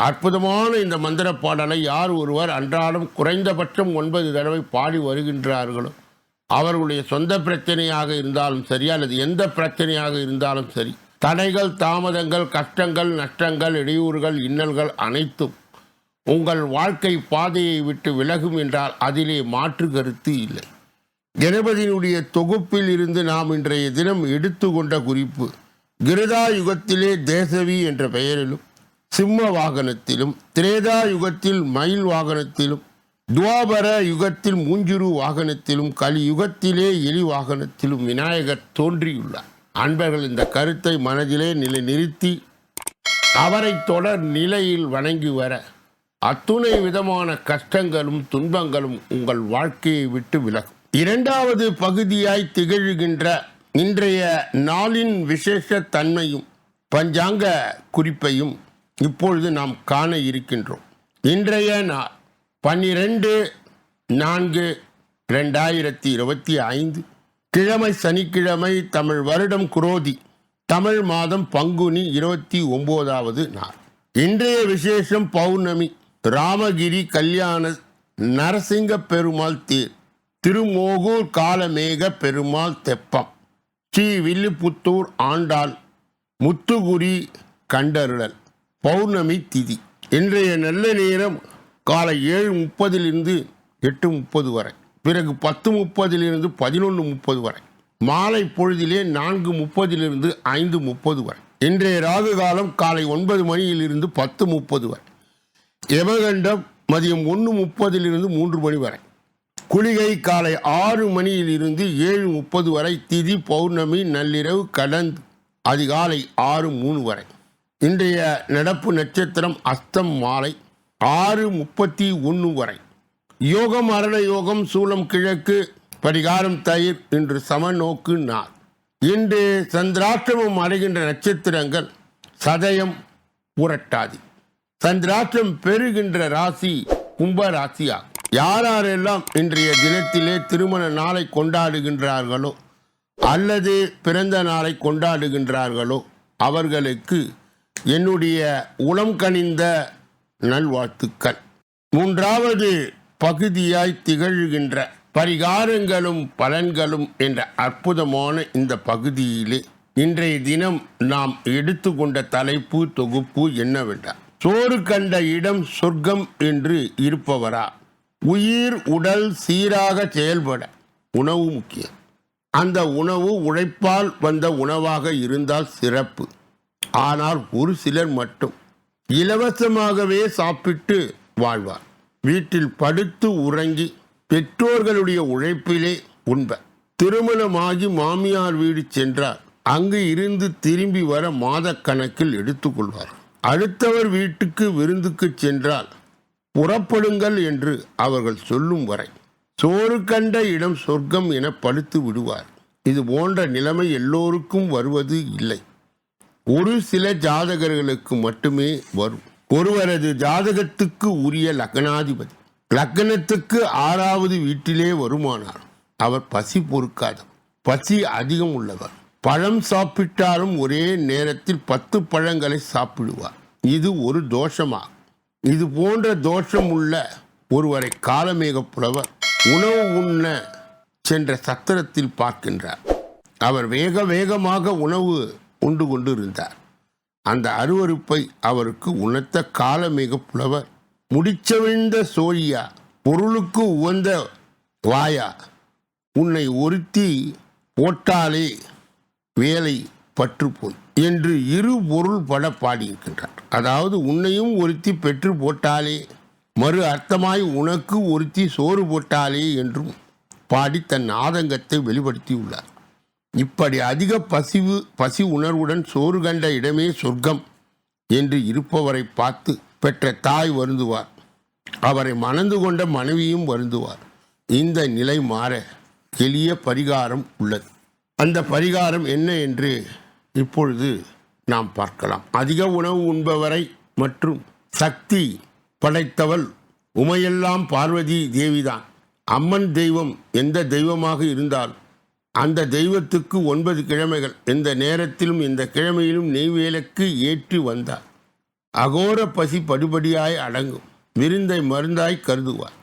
அற்புதமான இந்த மந்திர பாடலை யார் ஒருவர் அன்றாடம் குறைந்தபட்சம் ஒன்பது தடவை பாடி வருகின்றார்களோ அவர்களுடைய சொந்த பிரச்சனையாக இருந்தாலும் சரி அல்லது எந்த பிரச்சனையாக இருந்தாலும் சரி தடைகள் தாமதங்கள் கஷ்டங்கள் நஷ்டங்கள் இடையூறுகள் இன்னல்கள் அனைத்தும் உங்கள் வாழ்க்கை பாதையை விட்டு விலகும் என்றால் அதிலே மாற்று கருத்து இல்லை. கணபதியினுடைய தொகுப்பில் இருந்து நாம் இன்றைய தினம் எடுத்துக்கொண்ட குறிப்பு கிருதா யுகத்திலே தேசவி என்ற பெயரிலும் சிம்ம வாகனத்திலும் திரேதா யுகத்தில் மயில் வாகனத்திலும் துவாபர யுகத்தில் மூஞ்சுரு வாகனத்திலும் கலி யுகத்திலே எலி வாகனத்திலும் விநாயகர் தோன்றியுள்ளார். அன்பர்கள் இந்த கருத்தை மனதிலே நிலை நிறுத்தி அவரை தொடர் நிலையில் வணங்கி வர அத்துணை விதமான கஷ்டங்களும் துன்பங்களும் உங்கள் வாழ்க்கையை விட்டு விலகும். இரண்டாவது பகுதியாய் திகழ்கின்ற இன்றைய நாளின் விசேஷ தன்மையும் பஞ்சாங்க குறிப்பையும் இப்பொழுது நாம் காண இருக்கின்றோம். இன்றைய நாள் பன்னிரெண்டு நான்கு ரெண்டாயிரத்தி இருபத்தி ஐந்து. கிழமை சனிக்கிழமை தமிழ் வருடம் குரோதி தமிழ் மாதம் பங்குனி இருபத்தி ஒம்போதாவது நாள். இன்றைய விசேஷம் பௌர்ணமி ராமகிரி கல்யாண நரசிங்க பெருமாள் தேர் திருமோகூர் காலமேக பெருமாள் தெப்பம் ஸ்ரீ வில்லுபுத்தூர் ஆண்டாள் முத்துகுரி கண்டருளல். பௌர்ணமி திதி. இன்றைய நல்ல நேரம் காலை ஏழு முப்பதிலிருந்து எட்டு முப்பது வரை. பிறகு பத்து முப்பதிலிருந்து பதினொன்று முப்பது வரை. மாலை பொழுதிலே நான்கு முப்பதிலிருந்து ஐந்து முப்பது வரை. இன்றைய ராகு காலம் காலை ஒன்பது மணியிலிருந்து பத்து முப்பது வரை. யமகண்டம் மதியம் ஒன்று முப்பதிலிருந்து மூன்று மணி வரை. குளிகை காலை ஆறு மணியிலிருந்து ஏழு முப்பது வரை. திதி பௌர்ணமி நள்ளிரவு கடன் அதிகாலை ஆறு மூணு வரை. இன்றைய நடப்பு நட்சத்திரம் அஸ்தம் மாலை ஆறு முப்பத்தி ஒன்று வரை. யோகம் மரண யோகம் சூலம் கிழக்கு பரிகாரம் தயிர் இன்று சமநோக்கு நாள். இன்று சந்திராஷ்டிரமம் அடைகின்ற நட்சத்திரங்கள் சதயம் புரட்டாதி. சந்திராஷ்டிரம் பெறுகின்ற ராசி கும்ப ராசியாகும். யாரெல்லாம் இன்றைய தினத்திலே திருமண நாளை கொண்டாடுகின்றார்களோ அல்லது பிறந்த நாளை கொண்டாடுகின்றார்களோ அவர்களுக்கு என்னுடைய உளம் கனிந்த நல்வாழ்த்துக்கள். மூன்றாவது பகுதியாய் திகழ்கின்ற பரிகாரங்களும் பலன்களும் என்ற அற்புதமான இந்த பகுதியிலே இன்றைய தினம் நாம் எடுத்துக்கொண்ட தலைப்பு தொகுப்பு என்னவென்றால் சோறு கண்ட இடம் சொர்க்கம் என்று இருப்பவரா? உயிர் உடல் சீராக செயல்பட உணவு முக்கியம். அந்த உணவு உழைப்பால் வந்த உணவாக இருந்தால் சிறப்பு. ஆனால் ஒரு சிலர் மட்டும் இலவசமாகவே சாப்பிட்டு வாழ்வார். வீட்டில் படுத்து உறங்கி பெற்றோர்களுடைய உழைப்பிலே உண்பர். திருமணமாகி மாமியார் வீடு சென்றார். அங்கு இருந்து திரும்பி வர மாதக்கணக்கில் எடுத்துக்கொள்வார் அடுத்தவர் வீட்டுக்கு விருந்துக்கு சென்றால் புறப்படுங்கள் என்று அவர்கள் சொல்லும் வரை சோறு கண்ட இடம் சொர்க்கம் என படுத்து விடுவார். இது போன்ற நிலைமை எல்லோருக்கும் வருவது இல்லை. ஒரு சில ஜாதகர்களுக்கு மட்டுமே வரும் ஒருவரது ஜாதகத்துக்கு உரிய லக்னாதிபதி லக்னத்துக்கு ஆறாவது வீட்டிலே வருமானார். அவர் பசி பொறுக்காதவர் பசி அதிகம் உள்ளவர். பழம் சாப்பிட்டாலும் ஒரே நேரத்தில் பத்து பழங்களை சாப்பிடுவார். இது ஒரு தோஷமாகும். இது போன்ற தோஷம் உள்ள ஒருவரை காலமேக புலவர் உணவு உண்ண சென்ற சத்திரத்தில் பார்க்கின்றார். அவர் வேக வேகமாக உணவு உண்டு கொண்டு இருந்தார். அந்த அருவருப்பை அவருக்கு உணர்த்த காலமிக புலவர் முடிச்சவிழ்ந்த சோழியா பொருளுக்கு உவந்த வாயா உன்னை ஒருத்தி போட்டாலே வேலை பற்று போய் என்று இரு பொருள் பட பாடியிருக்கின்றார். அதாவது உன்னையும் ஒருத்தி பெற்று போட்டாலே மறு அர்த்தமாய் உனக்கு ஒருத்தி சோறு போட்டாலே என்றும் பாடி தன் ஆதங்கத்தை வெளிப்படுத்தியுள்ளார். இப்படி அதிக பசிவு பசி உணர்வுடன் சோறு கண்ட இடமே சொர்க்கம் என்று இருப்பவரை பார்த்து பெற்ற தாய் வருந்துவார். அவரை மணந்து கொண்ட மனைவியும் வருந்துவார். இந்த நிலை மாற எளிய பரிகாரம் உள்ளது. அந்த பரிகாரம் என்ன என்று இப்பொழுது நாம் பார்க்கலாம். அதிக உணவு உண்பவரை மற்றும் சக்தி படைத்தவள் உமையெல்லாம் பார்வதி தேவிதான். அம்மன் தெய்வம் எந்த தெய்வமாக இருந்தால் அந்த தெய்வத்துக்கு ஒன்பது கிழமைகள். எந்த நேரத்திலும் இந்த கிழமையிலும் நெய்வேலுக்கு ஏற்றி வந்தார். அகோர பசி படிபடியாய் அடங்கும். விருந்தை மருந்தாய் கருதுவார்.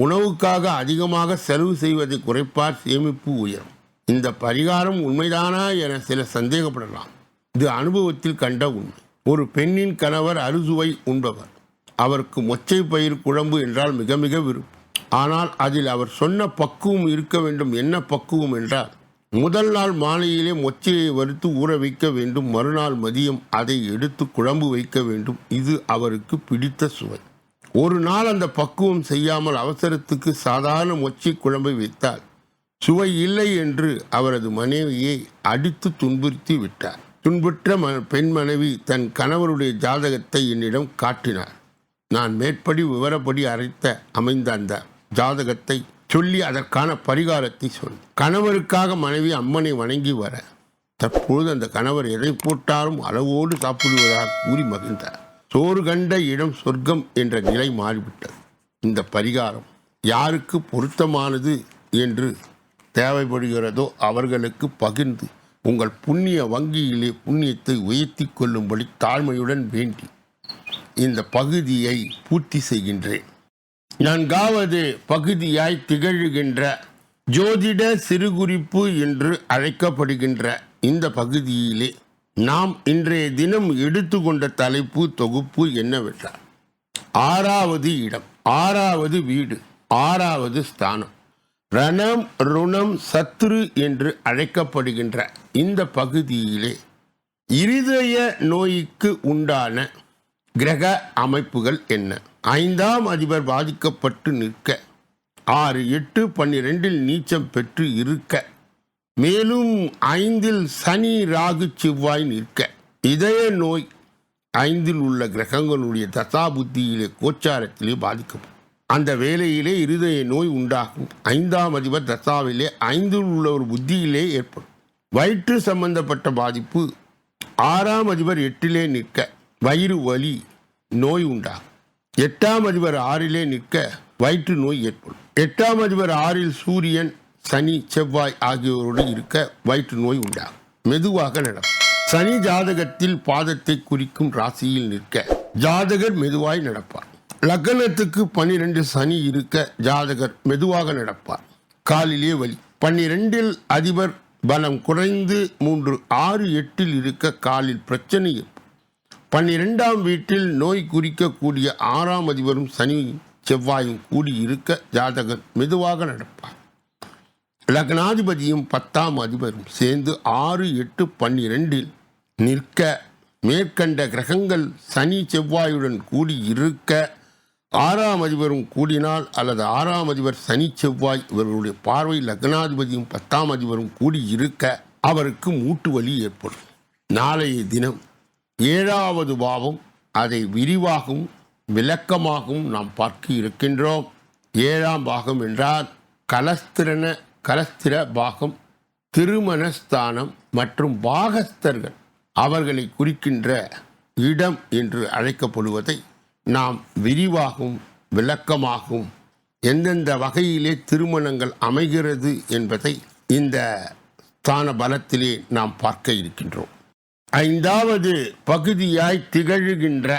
உணவுக்காக அதிகமாக செலவு செய்வதை குறைப்பார் சேமிப்பு உயரும். இந்த பரிகாரம் உண்மைதானா என சில சந்தேகப்படலாம். இது அனுபவத்தில் கண்ட உண்மை. ஒரு பெண்ணின் கணவர் அறுசுவை உண்பவர். அவருக்கு மொச்சை பயிர் குழம்பு என்றால் மிக மிக விருப்பம். ஆனால் அதில் அவர் சொன்ன பக்குவம் இருக்க வேண்டும். என்ன பக்குவம் என்றால் முதல் நாள் மாலையிலே மொச்சையை வறுத்து ஊற வைக்க வேண்டும். மறுநாள் மதியம் அதை எடுத்து குழம்பு வைக்க வேண்டும். இது அவருக்கு பிடித்த சுவை. ஒரு நாள் அந்த பக்குவம் செய்யாமல் அவசரத்துக்கு சாதாரண மொச்சை குழம்பை வைத்தால் சுவை இல்லை என்று அவரது மனைவியை அடித்து துன்புறுத்தி விட்டார். துன்புற்ற ம பெண் மனைவி தன் கணவருடைய ஜாதகத்தை என்னிடம் காட்டினார். நான் மேற்படி விவரப்படி அரைத்த அமைந்த அந்த ஜாதகத்தை சொல்லி அதற்கான பரிகாரத்தை சொல். கணவருக்காக மனைவி அம்மனை வணங்கி வர. தற்பொழுது அந்த கணவர் எதை போட்டாலும் அளவோடு சாப்பிடுவதாக கூறி மகிழ்ந்தார். சோறு கண்ட இடம் சொர்க்கம் என்ற நிலை மாறிவிட்டது. இந்த பரிகாரம் யாருக்கு பொருத்தமானது என்று தேவைப்படுகிறதோ அவர்களுக்கு பகிர்ந்து உங்கள் புண்ணிய வங்கியிலே புண்ணியத்தை உயர்த்தி கொள்ளும்படி தாழ்மையுடன் வேண்டி இந்த பகுதியை பூர்த்தி செய்கின்றேன். நான்காவது பகுதியாய் திகழ்கின்ற ஜோதிட சிறுகுறிப்பு என்று அழைக்கப்படுகின்ற இந்த பகுதியிலே நாம் இன்றைய தினம் எடுத்துக்கொண்ட தலைப்பு தொகுப்பு என்னவென்றால் ஆறாவது இடம் ஆறாவது வீடு ஆறாவது ஸ்தானம் ரணம் ருணம் சத்ரு என்று அழைக்கப்படுகின்ற இந்த பகுதியிலே இருதய நோய்க்கு உண்டான கிரக அமைப்புகள் என்ன? ஐந்தாம் அதிபர் பாதிக்கப்பட்டு நிற்க. ஆறு எட்டு பன்னிரெண்டில் நீச்சம் பெற்று இருக்க. மேலும் ஐந்தில் சனி ராகு செவ்வாய் நிற்க. இதய நோய் ஐந்தில் உள்ள கிரகங்களுடைய தசா புத்தியிலே கோச்சாரத்திலே பாதிக்கப்படும். அந்த வேலையிலே இருதய நோய் உண்டாகும். ஐந்தாம் அதிபர் தசாவிலே ஐந்தில் உள்ள ஒரு புத்தியிலே ஏற்படும். வயிற்று சம்பந்தப்பட்ட பாதிப்பு. ஆறாம் அதிபர் எட்டிலே நிற்க. வயிறு வலி நோய் உண்டாகும். எட்டாம் அதிபர் ஆறிலே நிற்க வயிற்று நோய் ஏற்படும். எட்டாம் அதிபர் ஆறில் சூரியன் சனி செவ்வாய் ஆகியோரோடு இருக்க வயிற்று நோய் உண்டாகும். மெதுவாக நடக்கும். சனி ஜாதகத்தில் பாதத்தை குறிக்கும் ராசியில் நிற்க ஜாதகர் மெதுவாய் நடப்பார். லக்னத்துக்கு பன்னிரெண்டு சனி இருக்க ஜாதகர் மெதுவாக நடப்பார். காலிலே வலி. பன்னிரெண்டில் அதிபர் பலம் குறைந்து மூன்று ஆறு எட்டில் இருக்க காலில் பிரச்சனை பன்னிரெண்டாம் வீட்டில் நோய் குறிக்கக்கூடிய ஆறாம் அதிபரும் சனி செவ்வாயும் கூடி இருக்க ஜாதகர் மெதுவாக நடப்பார். லக்னாதிபதியும் பத்தாம் அதிபரும் சேர்ந்து ஆறு எட்டு பன்னிரெண்டில் நிற்க மேற்கண்ட கிரகங்கள் சனி செவ்வாயுடன் கூடி இருக்க ஆறாம் அதிபரும் கூடினால் அல்லது ஆறாம் அதிபர் சனி செவ்வாய் இவர்களுடைய பார்வை லக்னாதிபதியும் பத்தாம் அதிபரும் கூடி இருக்க அவருக்கு மூட்டு வலி ஏற்படும். நாளைய தினம் ஏழாவது பாவம் அதை விரிவாகவும் விளக்கமாகவும் நாம் பார்க்க இருக்கின்றோம். ஏழாம் பாகம் என்றால் கலஸ்திரன கலஸ்திர பாகம் திருமணஸ்தானம் மற்றும் பாகஸ்தர்கள் அவர்களை குறிக்கின்ற இடம் என்று அழைக்கப்படுவதை நாம் விரிவாகவும் விளக்கமாகவும் எந்தெந்த வகையிலே திருமணங்கள் அமைகிறது என்பதை இந்த ஸ்தான பலத்திலே நாம் பார்க்க இருக்கின்றோம். ஐந்தாவது பகுதியாய் திகழ்கின்ற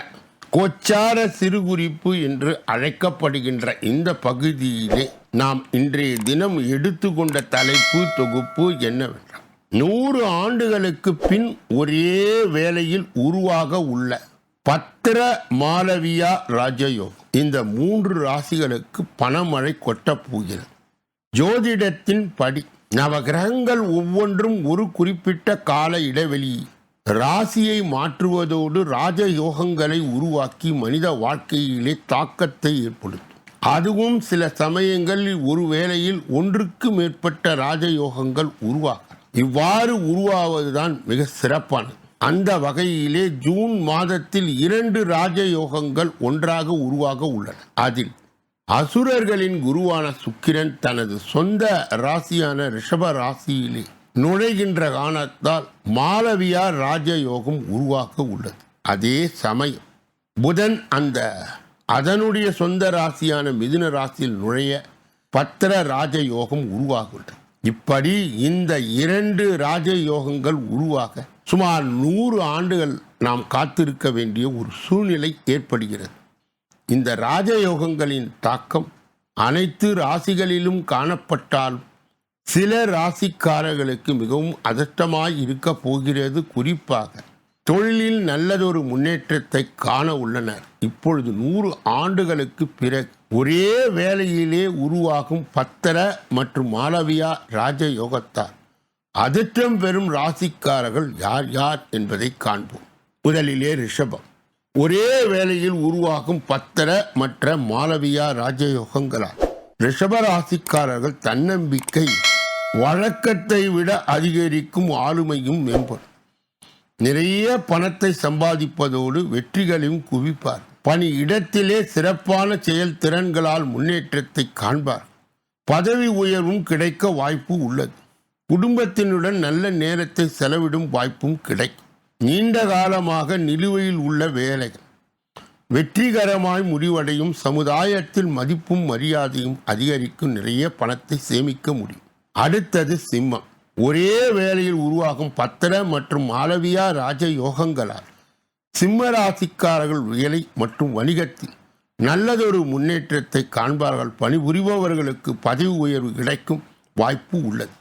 கோச்சார சிறுகுறிப்பு என்று அழைக்கப்படுகின்ற இந்த பகுதியிலே நாம் இன்றைய தினம் எடுத்துக்கொண்ட தலைப்பு தொகுப்பு என்னவென்றால் நூறு ஆண்டுகளுக்கு பின் ஒரே வேளையில் உருவாக உள்ள பத்திர மாலவியா ராஜயோகம். இந்த மூன்று ராசிகளுக்கு பணமழை கொட்டப் போகிறது. ஜோதிடத்தின் படி நவகிரகங்கள் ஒவ்வொன்றும் ஒரு குறிப்பிட்ட கால இடைவெளி ராசியை மாற்றுவதோடு ராஜயோகங்களை உருவாக்கி மனித வாழ்க்கையிலே தாக்கத்தை ஏற்படுத்தும். அதுவும் சில சமயங்களில் ஒரு வேளையில் ஒன்றுக்கு மேற்பட்ட ராஜயோகங்கள் உருவாகும் இவ்வாறு உருவாவதுதான் மிக சிறப்பானது. அந்த வகையிலே ஜூன் மாதத்தில் இரண்டு ராஜயோகங்கள் ஒன்றாக உருவாக உள்ளன. அதில் அசுரர்களின் குருவான சுக்கிரன் தனது சொந்த ராசியான ரிஷப ராசியிலே நுழைகின்ற காரணத்தால் மாளவியா ராஜயோகம் உருவாக்க உள்ளது. அதே சமயம் புதன் அந்த அதனுடைய சொந்த ராசியான மிதுன ராசியில் நுழைய பத்திர ராஜயோகம் உருவாகுள்ளது இப்படி இந்த இரண்டு ராஜயோகங்கள் உருவாக சுமார் நூறு ஆண்டுகள் நாம் காத்திருக்க வேண்டிய ஒரு சூழ்நிலை ஏற்படுகிறது. இந்த ராஜயோகங்களின் தாக்கம் அனைத்து ராசிகளிலும் காணப்பட்டாலும் சில ராசிக்காரர்களுக்கு மிகவும் அதிர்ஷ்டமாய் இருக்க போகிறது குறிப்பாக தொழிலில் நல்லதொரு முன்னேற்றத்தை காண உள்ளனர். இப்பொழுது நூறு ஆண்டுகளுக்கு பிறகு ஒரே வேளையிலே உருவாகும் பத்தர மற்றும் மாளவியா ராஜயோகத்தார். அதிர்ஷ்டம் பெறும் ராசிக்காரர்கள் யார் யார் என்பதை காண்போம். முதலிலே ரிஷபம். ஒரே வேளையில் உருவாகும் பத்தர மற்ற மாளவியா ராஜயோகங்களால் ரிஷப ராசிக்காரர்கள் தன்னம்பிக்கை வழக்கத்தை விட அதிகரிக்கும் ஆளுமையும் மேம்படும். நிறைய பணத்தை சம்பாதிப்பதோடு வெற்றிகளையும் குவிப்பார். பணி இடத்திலே சிறப்பான செயல்திறன்களால் முன்னேற்றத்தை காண்பார். பதவி உயர்வும் கிடைக்க வாய்ப்பு உள்ளது. குடும்பத்தினுடன் நல்ல நேரத்தை செலவிடும் வாய்ப்பும் கிடைக்கும். நீண்ட காலமாக நிலுவையில் உள்ள வேலைகள். வெற்றிகரமாய் முடிவடையும் சமுதாயத்தில் மதிப்பும் மரியாதையும் அதிகரிக்கும். நிறைய பணத்தை சேமிக்க முடியும். அடுத்தது சிம்மம். ஒரே வேளையில் உருவாகும் பத்திர மற்றும் மாளவியா ராஜ யோகங்களால் சிம்ம ராசிக்காரர்கள் வேலை மற்றும் வணிகத்தில் நல்லதொரு முன்னேற்றத்தை காண்பார்கள். பணிபுரிபவர்களுக்கு பதவி உயர்வு கிடைக்கும் வாய்ப்பு உள்ளது.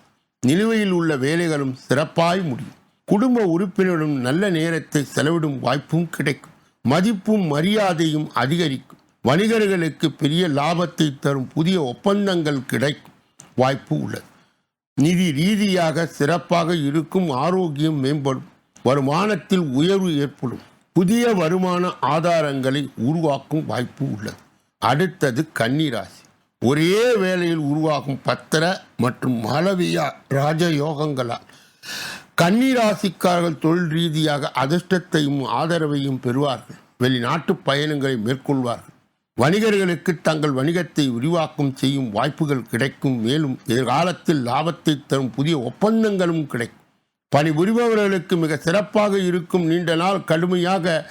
நிலுவையில் உள்ள வேலைகளும் சிறப்பாய் முடியும். குடும்ப உறுப்பினரும் நல்ல நேரத்தை செலவிடும் வாய்ப்பும் கிடைக்கும். மதிப்பும் மரியாதையும் அதிகரிக்கும். வணிகர்களுக்கு பெரிய லாபத்தை தரும் புதிய ஒப்பந்தங்கள் கிடைக்கும் வாய்ப்பு உள்ளது. நிதி ரீதியாக சிறப்பாக இருக்கும் ஆரோக்கியம் மேம்படும். வருமானத்தில் உயர்வு ஏற்படும். புதிய வருமான ஆதாரங்களை உருவாக்கும் வாய்ப்பு உள்ளது. அடுத்தது கன்னிராசி. ஒரே வேளையில் உருவாகும் பத்திர மற்றும் மாளவியா ராஜயோகங்களால். கன்னிராசிக்காரர்கள் தொழில் ரீதியாக அதிர்ஷ்டத்தையும் ஆதரவையும் பெறுவார்கள். வெளிநாட்டு பயணங்களை மேற்கொள்வார்கள். வணிகர்களுக்கு தங்கள் வணிகத்தை விரிவாக்கம் செய்யும் வாய்ப்புகள் கிடைக்கும். மேலும் எதிர்காலத்தில் லாபத்தை தரும் புதிய ஒப்பந்தங்களும் கிடைக்கும். பணிபுரிபவர்களுக்கு மிக சிறப்பாக இருக்கும் நீண்ட நாள் கடுமையாக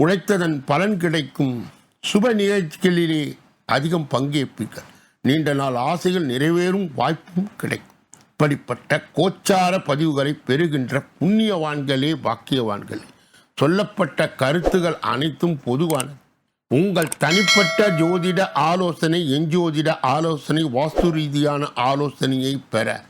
உழைத்ததன் பலன் கிடைக்கும். சுப நிகழ்ச்சிகளிலே அதிகம் பங்கேற்பீர்கள். நீண்ட நாள் ஆசைகள் நிறைவேறும் வாய்ப்பும் கிடைக்கும். இப்படிப்பட்ட கோச்சார பதிவுகளை பெறுகின்ற புண்ணியவான்களே பாக்கியவான்களே. சொல்லப்பட்ட கருத்துகள் அனைத்தும் பொதுவானது. உங்கள் தனிப்பட்ட ஜோதிட ஆலோசனை எஞ்சோதிட ஆலோசனை வாஸ்து ரீதியான ஆலோசனையை பெற.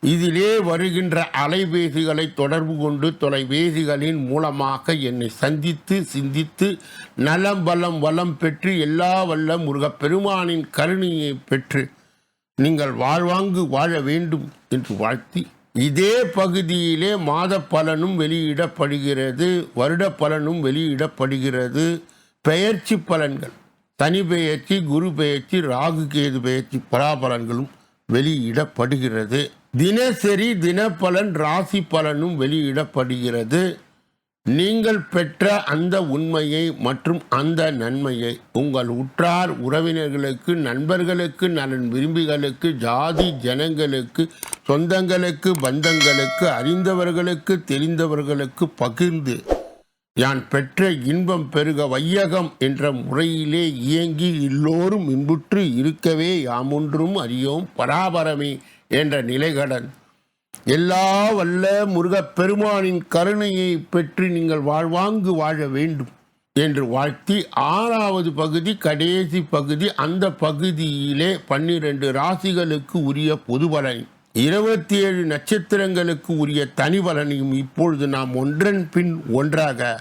இதிலே வருகின்ற அலைபேசிகளை தொடர்பு கொண்டு தொலைபேசிகளின் மூலமாக என்னை சந்தித்து சிந்தித்து நலம் பலம் வளம் பெற்று எல்லா வல்ல முருகப்பெருமானின் கருணையை பெற்று நீங்கள் வாழ்வாங்கு வாழ வேண்டும் என்று வாழ்த்தி இதே பகுதியிலே மாத பலனும் வெளியிடப்படுகிறது வருட பலனும் வெளியிடப்படுகிறது. பெயர்ச்சி பலன்கள். தனி பெயர்ச்சி குரு பெயர்ச்சி ராகு கேது பெயர்ச்சி பலாபலன்களும் வெளியிடப்படுகிறது. தினசரி தினப்பலன் ராசி பலனும் வெளியிடப்படுகிறது. நீங்கள் பெற்ற அந்த உண்மையை மற்றும் அந்த நன்மையை உங்கள் உற்றார் உறவினர்களுக்கு நண்பர்களுக்கு நலன் விரும்பிகளுக்கு ஜாதி ஜனங்களுக்கு சொந்தங்களுக்கு பந்தங்களுக்கு அறிந்தவர்களுக்கு தெரிந்தவர்களுக்கு பகிர்ந்து யான் பெற்ற இன்பம் பெருக வையகம் என்ற முறையிலே இயங்கி எல்லோரும் இன்புற்று இருக்கவே யாமொன்றும் அறியோம் பராபரமே என்ற நிலைகடன் எல்லா வல்ல முருகப் பெருமானின் கருணையை பெற்று நீங்கள் வாழ்வாங்கு வாழ வேண்டும் என்று வாழ்த்தி ஆறாவது பகுதி கடைசி பகுதி அந்த பகுதியிலே பன்னிரண்டு ராசிகளுக்கு உரிய பொது பலன் இருபத்தி ஏழு நட்சத்திரங்களுக்கு உரிய தனி பலனையும் இப்பொழுது நாம் ஒன்றன் பின் ஒன்றாக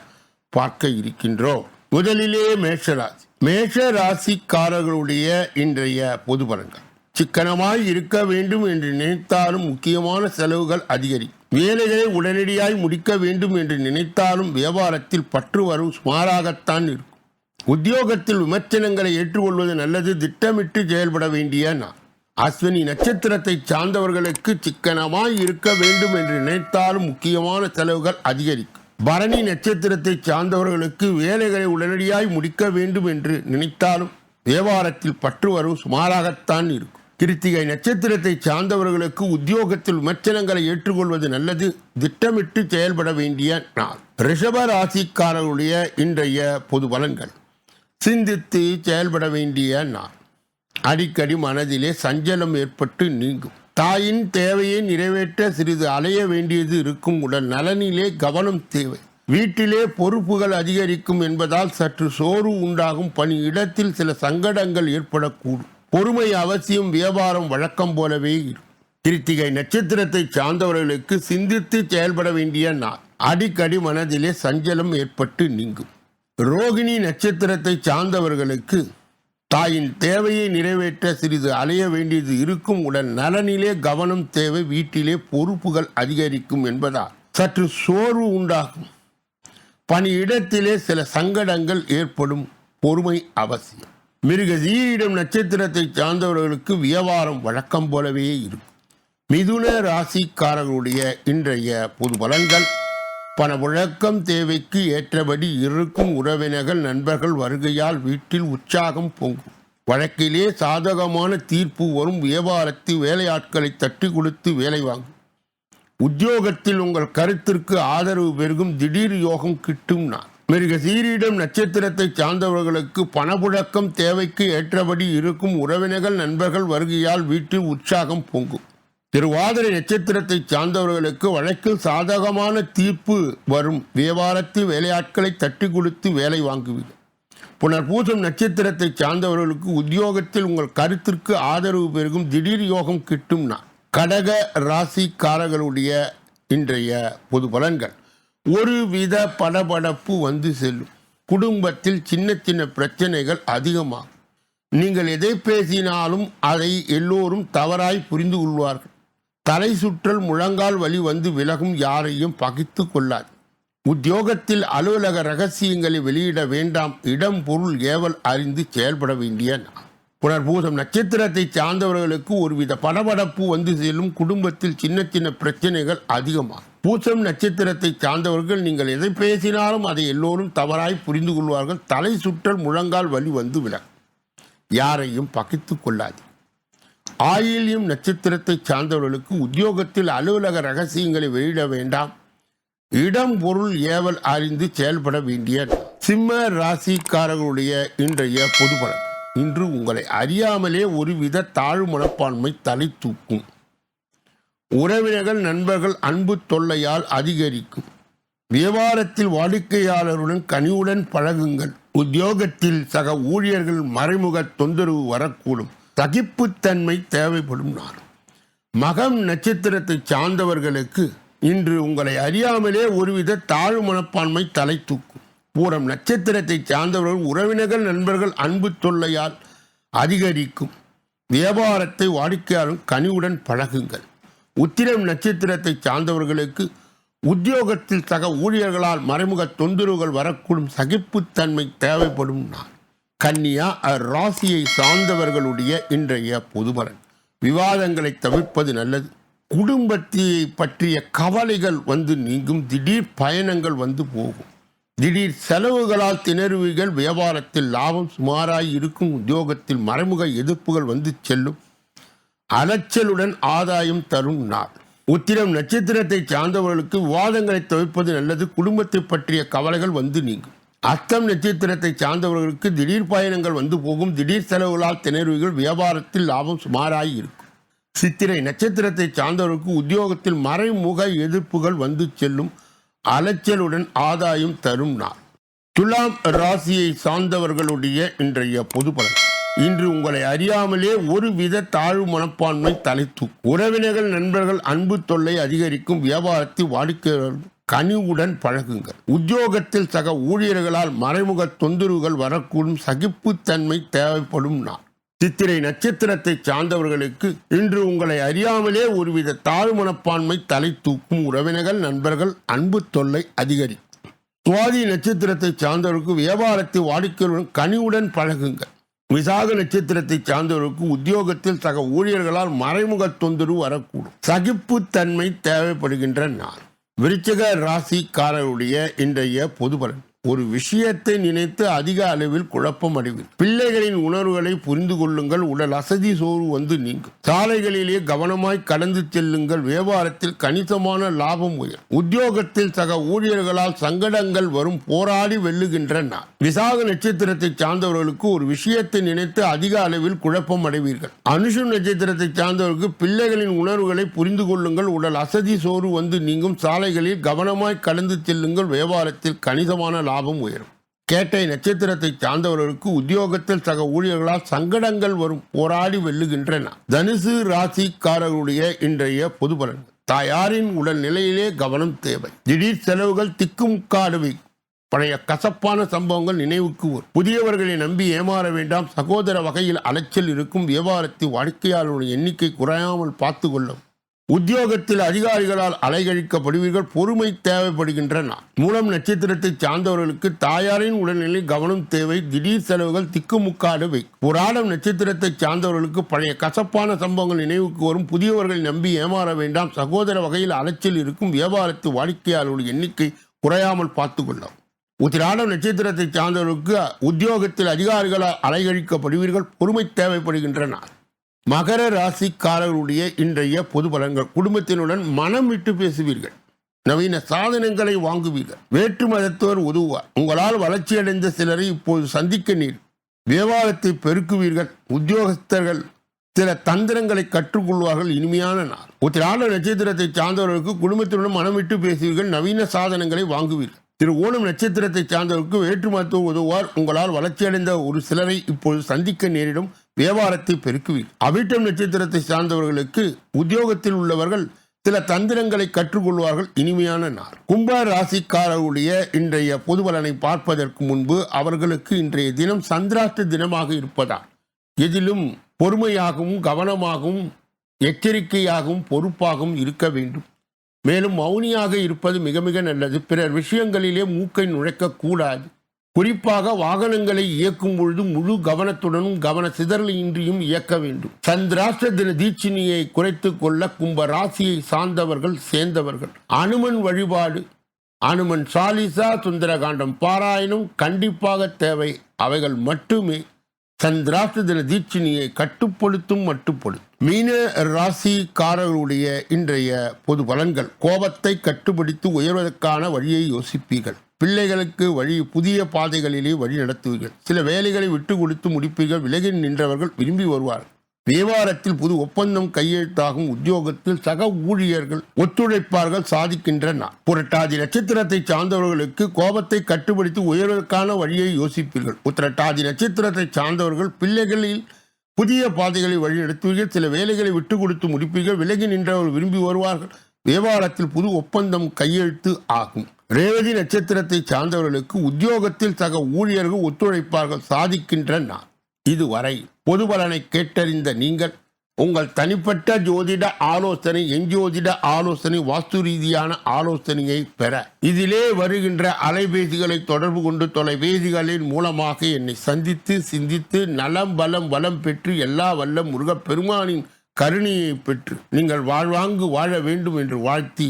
பார்க்க இருக்கின்றோம். முதலிலே மேஷராசி. மேஷ ராசிக்காரர்களுடைய இன்றைய பொது பலன்கள். சிக்கனமாய் இருக்க வேண்டும் என்று நினைத்தாலும் முக்கியமான செலவுகள் அதிகரிக்கும் வேலைகளை உடனடியாய் முடிக்க வேண்டும் என்று நினைத்தாலும் வியாபாரத்தில் பற்று வரும் சுமாராகத்தான் இருக்கும். உத்தியோகத்தில் விமர்சனங்களை ஏற்றுக்கொள்வது நல்லது திட்டமிட்டு செயல்பட வேண்டிய நான் அஸ்வினி நட்சத்திரத்தை சார்ந்தவர்களுக்கு சிக்கனமாய் இருக்க வேண்டும் என்று நினைத்தாலும் முக்கியமான செலவுகள் அதிகரிக்கும். பரணி நட்சத்திரத்தை சார்ந்தவர்களுக்கு வேலைகளை உடனடியாய் முடிக்க வேண்டும் என்று நினைத்தாலும் வியாபாரத்தில் பற்று வரவு சுமாராகத்தான் இருக்கும். கிருத்திகை நட்சத்திரத்தை சார்ந்தவர்களுக்கு உத்தியோகத்தில் விமர்சனங்களை ஏற்றுக்கொள்வது நல்லது திட்டமிட்டு செயல்பட வேண்டிய நாள். ரிஷப ராசிக்காரர்களுடைய இன்றைய பொது பலன்கள். சிந்தித்து செயல்பட வேண்டிய நாள். அடிக்கடி மனதிலே சஞ்சலம் ஏற்பட்டு நீங்கும். தாயின் தேவையை நிறைவேற்ற சிறிது அலைய வேண்டியது இருக்கும். உடல் நலனிலே கவனம் தேவை. வீட்டிலே பொறுப்புகள் அதிகரிக்கும் என்பதால் சற்று சோறு உண்டாகும். பணி இடத்தில் சில சங்கடங்கள் ஏற்படக்கூடும். பொறுமை அவசியம் வியாபாரம் வழக்கம் போலவே இருக்கும். கிருத்திகை நட்சத்திரத்தை சார்ந்தவர்களுக்கு சிந்தித்து செயல்பட வேண்டிய நாள். அடிக்கடி மனதிலே சஞ்சலம் ஏற்பட்டு நீங்கும். ரோகிணி நட்சத்திரத்தை சார்ந்தவர்களுக்கு தாயின் தேவையை நிறைவேற்ற சிறிது அலைய வேண்டியது இருக்கும் உடன் நலனிலே கவனம் தேவை வீட்டிலே பொறுப்புகள் அதிகரிக்கும் என்பதால் சற்று சோர்வு உண்டாகும். பணியிடத்திலே சில சங்கடங்கள் ஏற்படும் பொறுமை அவசியம். மிருக ஜீயிடம் நட்சத்திரத்தை சார்ந்தவர்களுக்கு வியாபாரம் வழக்கம் போலவே இருக்கும். மிதுன ராசிக்காரர்களுடைய இன்றைய பொது பலன்கள் பணப்புழக்கம் தேவைக்கு ஏற்றபடி இருக்கும் உறவினர்கள் நண்பர்கள் வருகையால் வீட்டில் உற்சாகம் பொங்கும். வழக்கிலே சாதகமான தீர்ப்பு வரும் வியாபாரத்தில் வேலையாட்களை தட்டி கொடுத்து வேலை வாங்கும். உத்தியோகத்தில் உங்கள் கருத்திற்கு ஆதரவு பெருகும் திடீர் யோகம் கிட்டும் நான் மிருக சீரிடம் நட்சத்திரத்தை சார்ந்தவர்களுக்கு பணப்புழக்கம் தேவைக்கு ஏற்றபடி இருக்கும் உறவினர்கள் நண்பர்கள் வருகையால் வீட்டில் உற்சாகம் பொங்கும். திருவாதிரை நட்சத்திரத்தை சார்ந்தவர்களுக்கு வழக்கில் சாதகமான தீர்ப்பு வரும். வியாபாரத்தில் வேலையாட்களை தட்டி கொடுத்து வேலை வாங்குவீர்கள் புனர்பூசம் நட்சத்திரத்தை சார்ந்தவர்களுக்கு உத்தியோகத்தில் உங்கள் கருத்திற்கு ஆதரவு பெருகும். திடீர் யோகம் கிட்டும் நான் கடக ராசிக்காரர்களுடைய இன்றைய பொது பலன்கள். ஒரு வித படபடப்பு வந்து செல்லும். குடும்பத்தில் சின்ன சின்ன பிரச்சனைகள் அதிகமாகும். நீங்கள் எதை பேசினாலும் அதை எல்லோரும் தவறாய் புரிந்து கொள்வார்கள். தலை சுற்றல் முழங்கால் வலி வந்து விலகும் யாரையும் பகித்து கொள்ளார் உத்தியோகத்தில் அலுவலக ரகசியங்களை வெளியிட வேண்டாம். இடம் பொருள் ஏவல் அறிந்து செயல்பட வேண்டிய புனர்பூசம் நட்சத்திரத்தை சார்ந்தவர்களுக்கு ஒருவித படபடப்பு வந்து செல்லும். குடும்பத்தில் சின்ன சின்ன பிரச்சனைகள் அதிகமாகும். பூசம் நட்சத்திரத்தை சார்ந்தவர்கள் நீங்கள் எதை பேசினாலும் அதை எல்லோரும் தவறாய் புரிந்து கொள்வார்கள். தலை சுற்றல் முழங்கால் வலி வந்து விலகும். யாரையும் பகித்து கொள்ளாது ஆயில்யம் நட்சத்திரத்தை சார்ந்தவர்களுக்கு உத்தியோகத்தில் அலுவலக ரகசியங்களை வெளியிட வேண்டாம். இடம் பொருள் ஏவல் அறிந்து செயல்பட வேண்டிய சிம்ம ராசிக்காரர்களுடைய இன்றைய பொதுபலன். இன்று உங்களை அறியாமலே ஒருவித தாழ்வு மனப்பான்மை தலை தூக்கும். உறவினர்கள் நண்பர்கள் அன்பு தொல்லையால் அதிகரிக்கும். வியாபாரத்தில் வாடிக்கையாளருடன் கனிவுடன் பழகுங்கள். உத்தியோகத்தில் சக ஊழியர்கள் மறைமுக தொந்தரவு வரக்கூடும். தகிப்புத்தன்மை தேவைப்படும் நாள் மகம் நட்சத்திரத்தை சார்ந்தவர்களுக்கு இன்று உங்களை அறியாமலே ஒருவித தாழ்வு மனப்பான்மை தலை தூக்கும். பூரம் நட்சத்திரத்தை சார்ந்தவர்கள் உறவினர்கள் நண்பர்கள் அன்பு தொல்லையால் அதிகரிக்கும். வியாபாரத்தை வாடிக்கையாளரும் கனிவுடன் பழகுங்கள். உத்திரம் நட்சத்திரத்தை சார்ந்தவர்களுக்கு உத்தியோகத்தில் சக ஊழியர்களால் மறைமுக தொந்தரவுகள் வரக்கூடும். சகிப்புத்தன்மை தேவைப்படும் நாள். கன்னியா ராசியை சார்ந்தவர்களுடைய இன்றைய பொதுபலன். விவாதங்களை தவிர்ப்பது நல்லது. குடும்பத்தை பற்றிய கவலைகள் வந்து நீங்கும். திடீர் பயணங்கள் வந்து போகும். திடீர் செலவுகளால் திணறுவிகள் வியாபாரத்தில் லாபம் சுமாராய் இருக்கும். உத்தியோகத்தில் மறைமுக எதிர்ப்புகள் வந்து செல்லும். அலைச்சலுடன் ஆதாயம் தரும் நாள். உத்திரம் நட்சத்திரத்தை சார்ந்தவர்களுக்கு விவாதங்களை தவிர்ப்பது நல்லது. குடும்பத்தை பற்றிய கவலைகள் வந்து நீங்கும். அஸ்தம் நட்சத்திரத்தை சார்ந்தவர்களுக்கு திடீர் பயணங்கள் வந்து போகும். திடீர் செலவுகளால் திணறுகள் வியாபாரத்தில் லாபம் சுமாராகி இருக்கும். சித்திரை நட்சத்திரத்தை சார்ந்தவர்களுக்கு உத்தியோகத்தில் மறைமுக எதிர்ப்புகள் வந்து செல்லும். அலைச்சலுடன் ஆதாயம் தரும் நாள். துலாம் ராசியை சார்ந்தவர்களுடைய இன்றைய பொது பலன். இன்று உங்களை அறியாமலே ஒரு வித தாழ்வு மனப்பான்மை தலைத்து உறவினர்கள் நண்பர்கள் அன்பு தொல்லை அதிகரிக்கும். வியாபாரத்தை வாடிக்கையாளர்கள் கனிவுடன் பழகுங்கள். உத்தியோகத்தில் சக ஊழியர்களால் மறைமுக தொந்தரவுகள் வரக்கூடும் சகிப்புத்தன்மை தேவைப்படும் நாள். சித்திரை நட்சத்திரத்தை சார்ந்தவர்களுக்கு இன்று உங்களை அறியாமலே ஒருவித தாழ் மனப்பான்மை தலை தூக்கும் உறவினர்கள் நண்பர்கள் அன்பு தொல்லை அதிகரிக்கும். சுவாதி நட்சத்திரத்தை சார்ந்தவருக்கு வியாபாரத்தை வாடிக்கையுடன் கனிவுடன் பழகுங்கள். விசாக நட்சத்திரத்தை சார்ந்தவருக்கு உத்தியோகத்தில் சக ஊழியர்களால் மறைமுக தொந்தரவு வரக்கூடும். சகிப்புத்தன்மை தேவைப்படுகின்ற நாள். விருச்சிக ராசிக்காரருடைய இன்றைய பொது பலன் ஒரு விஷயத்தை நினைத்து அதிக அளவில் குழப்பம் அடைவில் பிள்ளைகளின் உணர்வுகளை புரிந்து கொள்ளுங்கள் உடல் அசதி சோறு வந்து நீங்கும். சாலைகளிலே கவனமாய் கடந்து செல்லுங்கள் வியாபாரத்தில் கணிசமான லாபம் உயர் உத்தியோகத்தில் சக ஊழியர்களால் சங்கடங்கள் வரும் போராடி வெல்லுகின்ற நாள் விசாக நட்சத்திரத்தை சார்ந்தவர்களுக்கு ஒரு விஷயத்தை நினைத்து அதிக அளவில் குழப்பம் அடைவீர்கள். அனுஷம் நட்சத்திரத்தை சார்ந்தவர்களுக்கு பிள்ளைகளின் உணர்வுகளை புரிந்து கொள்ளுங்கள் உடல் அசதி சோறு வந்து நீங்கும். சாலைகளில் கவனமாய் கடந்து செல்லுங்கள் வியாபாரத்தில் கணிசமான லாபம் உயரும். கேட்டை நட்சத்திரத்தை சார்ந்தவர்களுக்கு உத்தியோகத்தில் சக ஊழியர்களால் சங்கடங்கள் வரும் போராடி வெல்லுகின்றன. தனுசு ராசிக்காரர்களுடைய இன்றைய பொது பலன் தாயாரின் உடல் நிலையிலே கவனம் தேவை. திடீர் செலவுகள் திக்குமுக்காடுவை பழைய கசப்பான சம்பவங்கள் நினைவுக்கு வரும். புதியவர்களை நம்பி ஏமாற வேண்டாம். சகோதர வகையில் அலைச்சல் இருக்கும் வியாபாரத்தை வாடிக்கையாளருடைய எண்ணிக்கை குறையாமல் பார்த்து கொள்ளும் உத்தியோகத்தில் அதிகாரிகளால் அலைகழிக்கப்படுவீர்கள் பொறுமை தேவைப்படுகின்றன. மூலம் நட்சத்திரத்தை சார்ந்தவர்களுக்கு தாயாரின் உடல்நிலை கவனம் தேவை திடீர் செலவுகள் திக்குமுக்காடுவை ஆடம் நட்சத்திரத்தை சார்ந்தவர்களுக்கு பழைய கசப்பான சம்பவங்கள் நினைவுக்கு வரும் புதியவர்கள் நம்பி ஏமாற வேண்டாம் சகோதர வகையில் அலைச்சல் இருக்கும் வியாபாரத்து வாடிக்கையாளர்களுடைய எண்ணிக்கை குறையாமல் பார்த்து கொள்ளும் உத்திராடம் நட்சத்திரத்தை சார்ந்தவர்களுக்கு உத்தியோகத்தில் அதிகாரிகளால் அலைகழிக்கப்படுவீர்கள் பொறுமை தேவைப்படுகின்றன. மகர ராசிக்காரர்களுடைய இன்றைய பொது பலன்கள். குடும்பத்தினுடன் மனம் விட்டு பேசுவீர்கள். நவீன சாதனங்களை வாங்குவீர்கள். வேற்று மதத்தோர் உதவுவார். உங்களால் வளர்ச்சியடைந்த சிலரை இப்போது சந்திக்க நீர். வியாபாரத்தை பெருக்குவீர்கள். உத்தியோகஸ்தர்கள் சில தந்திரங்களை கற்றுக்கொள்வார்கள். இனிமையான நாள். உத்திராட நட்சத்திரத்தை சார்ந்தவர்களுக்கு குடும்பத்தினுடன் மனம் விட்டு பேசுவீர்கள். நவீன சாதனங்களை வாங்குவீர்கள். திரு ஓணம் நட்சத்திரத்தை சார்ந்தவருக்கு வேற்று மருத்துவ உதவுவார். உங்களால் வளர்ச்சியடைந்த ஒரு சிலரை இப்போது சந்திக்க நேரிடும். வியாபாரத்தை பெருக்குவீர். அவிட்டம் நட்சத்திரத்தை சார்ந்தவர்களுக்கு உத்தியோகத்தில் உள்ளவர்கள் சில தந்திரங்களை கற்றுக்கொள்வார்கள் இனிமையான நாள். கும்ப ராசிக்காரருடைய இன்றைய பொது பலனை பார்ப்பதற்கு முன்பு அவர்களுக்கு இன்றைய தினம் சந்திராஷ்ட தினமாக இருப்பதால் எதிலும் பொறுமையாகவும் கவனமாகவும் எச்சரிக்கையாகவும் பொறுப்பாகவும் இருக்க வேண்டும். மேலும் மௌனியாக இருப்பது மிக மிக நல்லது. பிறர் விஷயங்களிலே மூக்கை நுழைக்க கூடாது. குறிப்பாக வாகனங்களை இயக்கும் பொழுது முழு கவனத்துடனும் கவன சிதறலின்றியும் இயக்க வேண்டும். சந்திராஷ்ட தின தீட்சினியை குறைத்து கொள்ள கும்ப ராசியை சார்ந்தவர்கள் சேர்ந்தவர்கள். அனுமன் வழிபாடு அனுமன் சாலிசா சுந்தரகாண்டம் பாராயணம் கண்டிப்பாக தேவை. அவைகள் மட்டுமே சந்திராஷ்ட தின தீட்சினியை கட்டுப்படுத்தும் மட்டுப்படுத்தும் மீன ராசிக்காரர்களுடைய இன்றைய பொது பலன்கள். கோபத்தை கட்டுப்படுத்தி உயர்வதற்கான வழியை யோசிப்பீர்கள். பிள்ளைகளுக்கு வழி புதிய பாதைகளிலே வழி நடத்துவீர்கள். சில வேலைகளை விட்டு கொடுத்து முடிப்பீர்கள். விலகி நின்றவர்கள் விரும்பி வருவார்கள். வியாபாரத்தில் புது ஒப்பந்தம் கையெழுத்தாகும். உத்தியோகத்தில் சக ஊழியர்கள் ஒத்துழைப்பார்கள் சாதிக்கின்றன. புரட்டாதி நட்சத்திரத்தை சார்ந்தவர்களுக்கு கோபத்தை கட்டுப்படுத்தி உயர்வதற்கான வழியை யோசிப்பீர்கள். உத்திரட்டாதி நட்சத்திரத்தை சார்ந்தவர்கள் பிள்ளைகளில் புதிய பாதைகளை வழிநடத்துவீர்கள் சில வேலைகளை விட்டு கொடுத்து முடிப்பீர்கள். விலகி நின்றவர்கள் விரும்பி வருவார்கள். வியாபாரத்தில் புது ஒப்பந்தம் கையெழுத்து ஆகும். ரேவதி நட்சத்திரத்தை சார்ந்தவர்களுக்கு உத்தியோகத்தில் சக ஊழியர்கள் ஒத்துழைப்பார்கள் சாதிக்கின்ற நான் இதுவரை பொது பலனை கேட்டறிந்த நீங்கள் உங்கள் தனிப்பட்ட ஜோதிட ஆலோசனை எஞ்சோதிட ஆலோசனை வாஸ்து ரீதியான ஆலோசனையை பெற. இதிலே வருகின்ற அலைபேசிகளை தொடர்பு கொண்டு தொலைபேசிகளின் மூலமாக என்னை சந்தித்து சிந்தித்து நலம் பலம் வளம் பெற்று எல்லா வல்லம் முருகப் பெருமானின் கருணையை பெற்று நீங்கள் வாழ்வாங்கு வாழ வேண்டும் என்று வாழ்த்தி